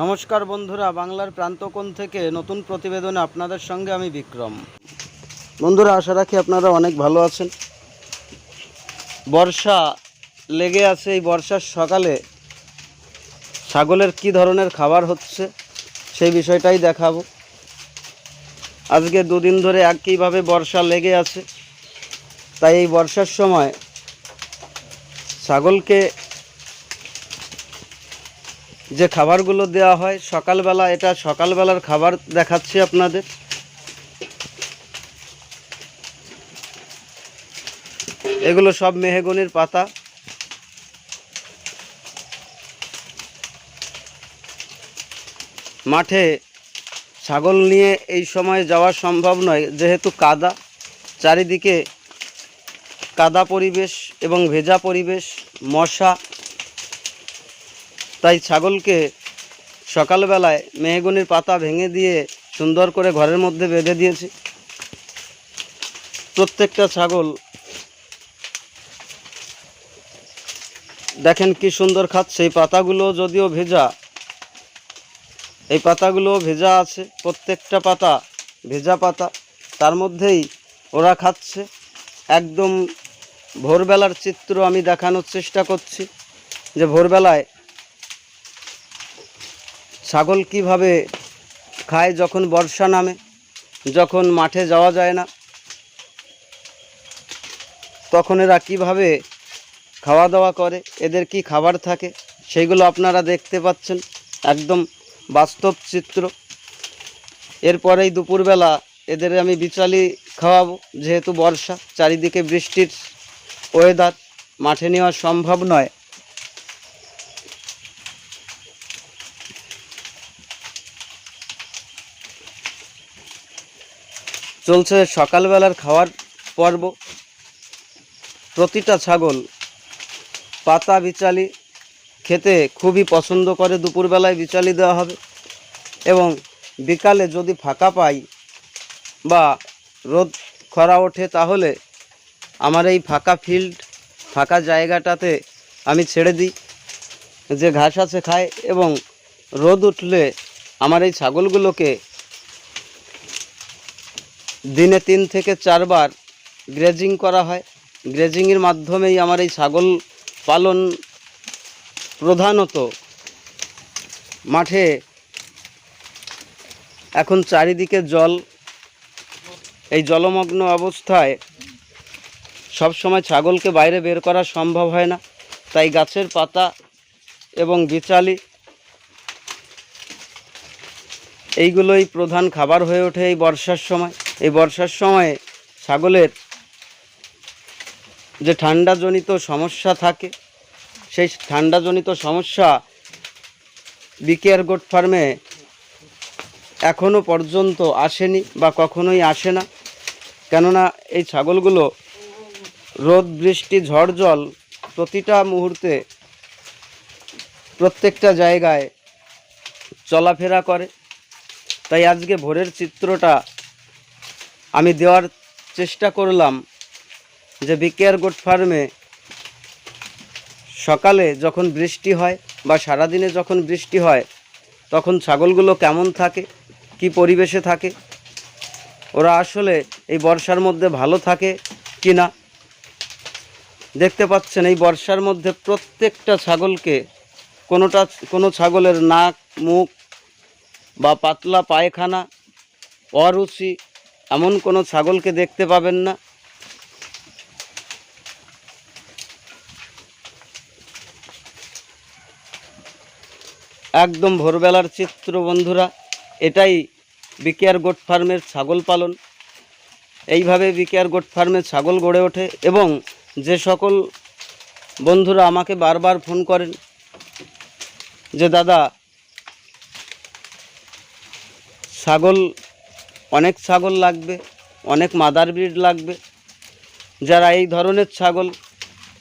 নমস্কার বন্ধুরা, বাংলার প্রান্তকোণ থেকে নতুন প্রতিবেদনে আপনাদের সঙ্গে আমি বিক্রম। বন্ধুরা, আশা রাখি আপনারা অনেক ভালো আছেন। বর্ষা লেগে আছে এই বর্ষার সকালে। ছাগলের কি ধরনের খাবার হচ্ছে সেই বিষয়টাই দেখাবো। আজকে দুদিন ধরে একইভাবে বর্ষা লেগে আছে। তাই এই বর্ষার সময় ছাগলকে যে খাবারগুলো দেওয়া হয়, সকালবেলা এটা সকালবেলার খাবার দেখাচ্ছি আপনাদের। এগুলো সব মেহেগুনির পাতা। মাঠে ছাগল নিয়ে এই সময় যাওয়া সম্ভব নয়, যেহেতু কাদা। চারিদিকে কাদা পরিবেশ এবং ভেজা পরিবেশ, মশা তাই ছাগলকে সকালবেলায় মেহগুনির পাতা ভেঙে দিয়ে সুন্দর করে ঘরের মধ্যে বেঁধে দিয়েছি। প্রত্যেকটা ছাগল দেখেন কি সুন্দর খাচ্ছে। এই পাতাগুলো যদিও ভেজা, এই পাতাগুলো ভেজা আছে। প্রত্যেকটা পাতা ভেজা পাতা, তার মধ্যেই ওরা খাচ্ছে। একদম ভোরবেলার চিত্র আমি দেখানোর চেষ্টা করছি যে ভোরবেলায় ছাগল কীভাবে খায় যখন বর্ষা নামে, যখন মাঠে যাওয়া যায় না, তখন এরা কীভাবে খাওয়া দাওয়া করে, এদের কি খাবার থাকে সেইগুলো আপনারা দেখতে পাচ্ছেন, একদম বাস্তব চিত্র। এরপরেই দুপুরবেলা এদের আমি বিচালি খাওয়াবো, যেহেতু বর্ষা, চারিদিকে বৃষ্টির ওয়েদার মাঠে নেওয়া সম্ভব নয়। চলছে সকালবেলার খাওয়ার পর্ব। প্রতিটা ছাগল পাতা বিচালি খেতে খুবই পছন্দ করে। দুপুরবেলায় বিচালি দেওয়া হবে এবং বিকালে যদি ফাঁকা পাই বা রোদ খরা ওঠে তাহলে আমার এই ফাঁকা ফিল্ড, ফাঁকা জায়গাটাতে আমি ছেড়ে দিই। যে ঘাস আছে খায় এবং রোদ উঠলে আমার এই ছাগলগুলোকে দিনে তিন থেকে চারবার গ্রেজিং করা হয়। গ্রেজিংয়ের মাধ্যমেই আমার এই ছাগল পালন প্রধানত মাঠে এখন চারিদিকে জল। এই জলমগ্ন অবস্থায় সব সময় ছাগলকে বাইরে বের করা সম্ভব হয় না। তাই গাছের পাতা এবং বিচালি এইগুলোই প্রধান খাবার হয়ে ওঠে এই বর্ষার সময়। এই বর্ষার সময়ে ছাগলের যে ঠান্ডাজনিত সমস্যা থাকে, সেই ঠান্ডাজনিত সমস্যা বিকেয়ার গোট ফার্মে এখনও পর্যন্ত আসেনি বা কখনোই আসে না। কেননা এই ছাগলগুলো রোদ, বৃষ্টি, ঝড়, জল প্রতিটা মুহূর্তে প্রত্যেকটা জায়গায় চলাফেরা করে। তাই আজকে ভোরের চিত্রটা আমি দেওয়ার চেষ্টা করলাম যে বিকেয়ার গোট ফার্মে সকালে যখন বৃষ্টি হয় বা সারাদিনে যখন বৃষ্টি হয়, তখন ছাগলগুলো কেমন থাকে, কি পরিবেশে থাকে, ওরা আসলে এই বর্ষার মধ্যে ভালো থাকে কি না দেখতে পাচ্ছেন এই বর্ষার মধ্যে প্রত্যেকটা ছাগলকে কোনোটা, কোনো ছাগলের নাক, মুখ বা পাতলা পায়খানা, অরুচি এমন কোনো ছাগলকে দেখতে পাবেন না। একদম ভোরবেলার চিত্র বন্ধুরা, এটাই বিকেয়ার গোট ফার্মের ছাগল পালন। এইভাবে বিকেয়ার গোট ফার্মের ছাগল গড়ে ওঠে এবং যে সকল বন্ধুরা আমাকে বারবার ফোন করেন যে, দাদা, ছাগল অনেক ছাগল লাগবে, অনেক মাদার ব্রিড লাগবে। যারা এই ধরনের ছাগল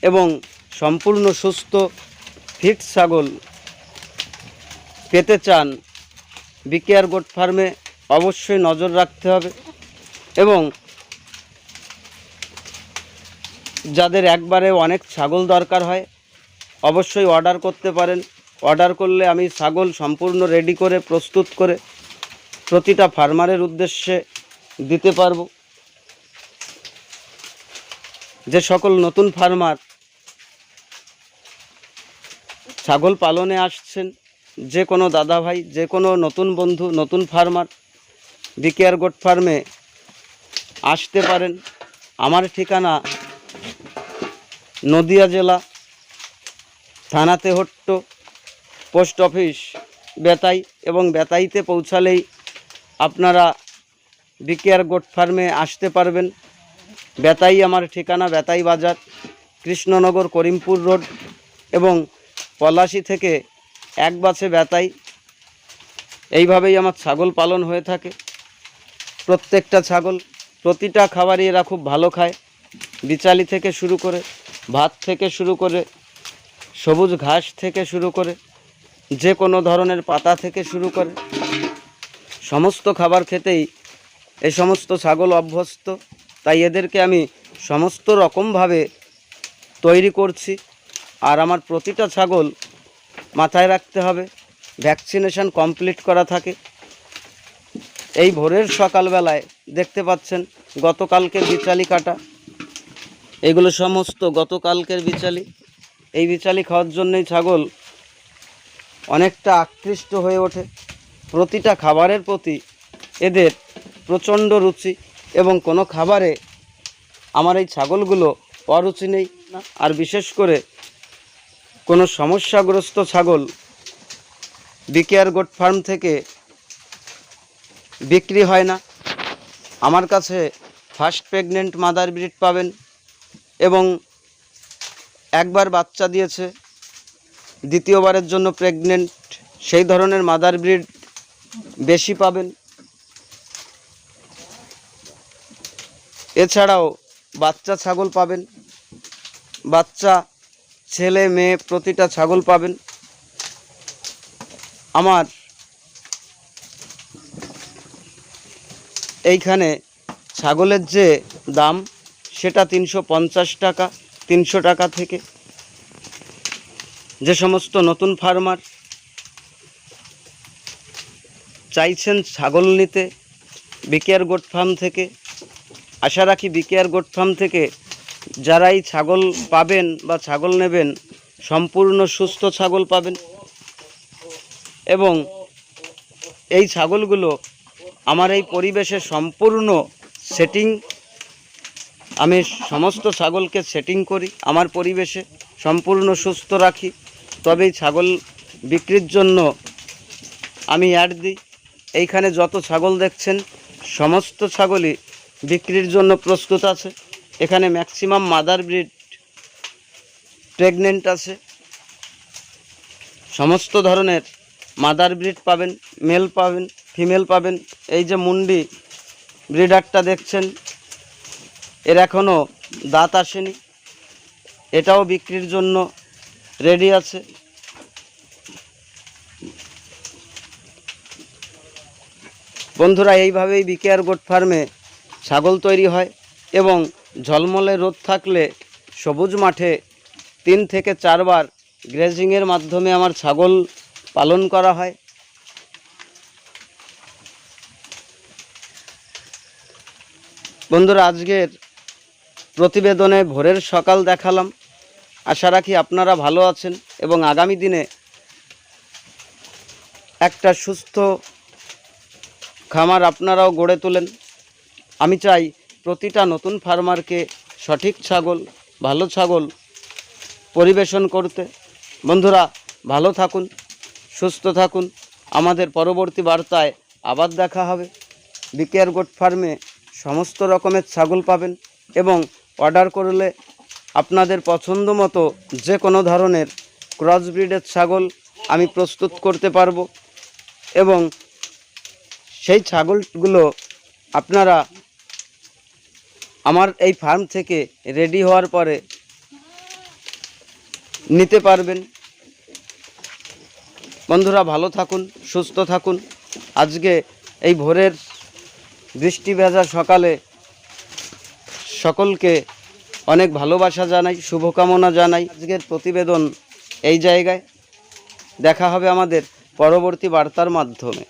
এবং সম্পূর্ণ সুস্থ, ফিট ছাগল পেতে চান বিকেয়ার গোট ফার্মে অবশ্যই নজর রাখতে হবে এবং যাদের একবারে অনেক ছাগল দরকার হয়, অবশ্যই অর্ডার করতে পারেন। অর্ডার করলে আমি ছাগল সম্পূর্ণ রেডি করে, প্রস্তুত করে প্রতিটা ফার্মারের উদ্দেশ্যে দিতে পারব। যে সকল নতুন ফার্মার ছাগল পালনে আসছেন, যে কোনো দাদা ভাই যে কোনো নতুন বন্ধু, নতুন ফার্মার বিকেআর গোট ফার্মে আসতে পারেন। আমার ঠিকানা নদিয়া জেলা থানা তেহট্ট পোস্ট অফিস, বেতাই এবং বেতাইতে পৌঁছালেই আপনারা বিকেআর গোট ফার্মে আসতে পারবেন। বেতাই আমার ঠিকানা, বেতাই বাজার, কৃষ্ণনগর, করিমপুর রোড এবং পলাশি থেকে এক বাসে বেতাই। এইভাবেই আমার ছাগল পালন হয়ে থাকে। প্রত্যেকটা ছাগল, প্রতিটা খাবারই এরা খুব ভালো খায়। বিচালি থেকে শুরু করে, ভাত থেকে শুরু করে, সবুজ ঘাস থেকে শুরু করে, যে কোনো ধরনের পাতা থেকে শুরু করে। সমস্ত খাবার খেতেই এই সমস্ত ছাগল অভ্যস্ত, তাই এদেরকে আমি সমস্ত রকমভাবে তৈরি করছি। আর আমার প্রতিটা ছাগল মাথায় রাখতে হবে, ভ্যাকসিনেশন কমপ্লিট করা থাকে। এই ভোরের সকালবেলায় দেখতে পাচ্ছেন গতকালকের বিচালি কাটা। এগুলো সমস্ত গতকালকের বিচালি। এই বিচালি খাওয়ার জন্যই ছাগল অনেকটা আকৃষ্ট হয়ে ওঠে। প্রতিটা খাবারের প্রতি এদের প্রচণ্ড রুচি এবং কোনো খাবারে আমার এই ছাগলগুলো অরুচি নেই আর বিশেষ করে কোনো সমস্যাগ্রস্ত ছাগল বিকেআর গোট ফার্ম থেকে বিক্রি হয় না। আমার কাছে ফার্স্ট প্রেগনেন্ট মাদার ব্রিড পাবেন এবং একবার বাচ্চা দিয়েছে, দ্বিতীয়বারের জন্য প্রেগনেন্ট, সেই ধরনের মাদার ব্রিড বেশি পাবেন। এছাড়াও বাচ্চা ছাগল পাবেন। বাচ্চা, ছেলে, মেয়ে প্রতিটা ছাগল পাবেন। আমার এইখানে ছাগলের যে দাম, সেটা তিনশো পঞ্চাশ টাকা, তিনশো টাকা থেকে। যে সমস্ত নতুন ফার্মার চাইছেন ছাগল নিতে বিকেআর গোট ফার্ম থেকে। আশা রাখি বিকেআর গোট ফার্ম থেকে যারাই ছাগল পাবেন বা ছাগল নেবেন, সম্পূর্ণ সুস্থ ছাগল পাবেন। এবং এই ছাগলগুলো আমার এই পরিবেশে সম্পূর্ণ সেটিং, আমি সমস্ত ছাগলকে সেটিং করি আমার পরিবেশে, সম্পূর্ণ সুস্থ রাখি। তবেই ছাগল বিক্রির জন্য আমি অ্যাড দিই। এইখানে যত ছাগল দেখছেন, সমস্ত ছাগলই বিক্রির জন্য প্রস্তুত আছে। এখানে ম্যাক্সিমাম মাদার ব্রিড প্রেগনেন্ট আছে। সমস্ত ধরনের মাদার ব্রিড পাবেন মেল পাবেন ফিমেল পাবেন। এই যে মুন্ডি ব্রিডারটা দেখছেন, এর এখনও দাঁত আসেনি। এটাও বিক্রির জন্য রেডি আছে। বন্ধুরা, এইভাবেই বিকেআর গোট ফার্মে ছাগল তৈরি হয় এবং ঝলমলে রোদ থাকলে সবুজ মাঠে তিন থেকে চারবার গ্রেজিংয়ের মাধ্যমে আমার ছাগল পালন করা হয়। বন্ধুরা, আজকের প্রতিবেদনে ভোরের সকাল দেখালাম। আশা রাখি আপনারা ভালো আছেন এবং আগামী দিনে একটা সুস্থ খামার আপনারাও গড়ে তোলেন। আমি চাই প্রতিটা নতুন ফার্মারকে সঠিক ছাগল, ভালো ছাগল পরিবেশন করতে। বন্ধুরা, ভালো থাকুন, সুস্থ থাকুন। আমাদের পরবর্তী বার্তায় আবার দেখা হবে। বিকেআর গোট ফার্মে সমস্ত রকমের ছাগল পাবেন এবং অর্ডার করলে আপনাদের পছন্দ মতো যে কোনো ধরনের ক্রস ব্রিডের ছাগল আমি প্রস্তুত করতে পারব এবং সেই ছাগলগুলো আপনারা আমার এই ফার্ম থেকে রেডি হওয়ার পরে নিতে পারবেন। বন্ধুরা ভালো থাকুন, সুস্থ থাকুন। আজকে এই ভোরের বৃষ্টি ভেজা সকালে সকলকে অনেক ভালোবাসা জানাই, শুভকামনা জানাই। আজকের প্রতিবেদন এই জায়গায়। দেখা হবে আমাদের পরবর্তী বার্তার মাধ্যমে।